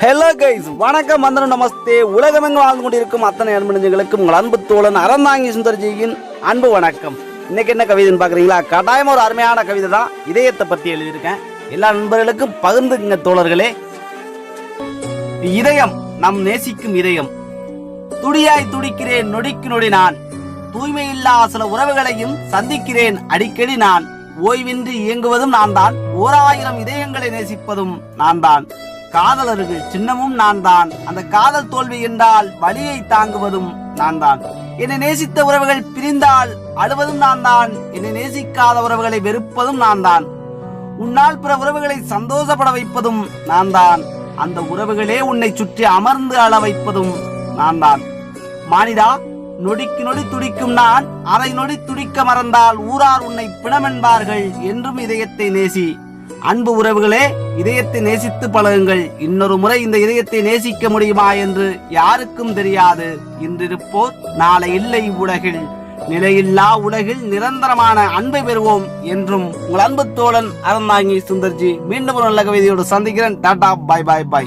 Hello guys வணக்கம் மந்திரம் நமஸ்தே. உலகமெங்கும் வாழ்ந்து கொண்டிருக்கும் அத்தனை அன்பு உங்கள் அன்பு தோழன் அறந்தாங்கி சுந்தர்ஜியின் அன்பு வணக்கம். இன்னைக்கு என்ன கவிதைன்னு பார்க்குறீங்களா? கட்டாயம் ஒரு அருமையான கவிதை தான். இதயத்தை பற்றி எழுதியிருக்கேன். எல்லா நண்பர்களுக்கும் பகிர்ந்துக்குங்க தோழர்களே. இதயம் நம் நேசிக்கும் இதயம். துடியாய் துடிக்கிறேன் நொடிக்கு நொடி நான். தூய்மையில்லா சில உறவுகளையும் சந்திக்கிறேன் அடிக்கடி நான். ஓய்வின்றி இயங்குவதும் நான் தான் ஓர் ஆயிரம் இதயங்களை நேசிப்பதும் நான் தான் காதலர்கள் சின்னமும் நான் தான் அந்த காதல் தோல்வி என்றால் வலியை தாங்குவதும் நான் தான் என்னை நேசித்த உறவுகள் பிரிந்தால் அழுவதும் நான் தான் என்னை நேசிக்காத உறவுகளை வெறுப்பதும் நான் தான் உன்னால் பிற உறவுகளை சந்தோஷப்பட வைப்பதும் நான் தான் அந்த உறவுகளே உன்னை சுற்றி அமர்ந்து அள வைப்பதும் நான் தான் மானிடா நொடிக்கு நொடி துடிக்கும் நான் அரை நொடி துடிக்க மறந்தால் ஊரார் உன்னை பிணமென்பார்கள் என்றும் இதயத்தை நேசி. அன்பு உறவுகளே இதயத்தை நேசித்து பழகுங்கள். இன்னொரு முறை இந்த இதயத்தை நேசிக்க முடியுமா என்று யாருக்கும் தெரியாது. இன்றிருப்போர் நாளை இல்லை உலகில். நிலையில்லா உலகில் நிரந்தரமான அன்பை பெறுவோம் என்றும் உங்கள் அன்பு தோழன் அறந்தாங்கி சுந்தர்ஜி மீண்டும் ஒரு நல்ல கவிதையோடு சந்திக்கிறேன். டாடா பாய் பாய் பாய்.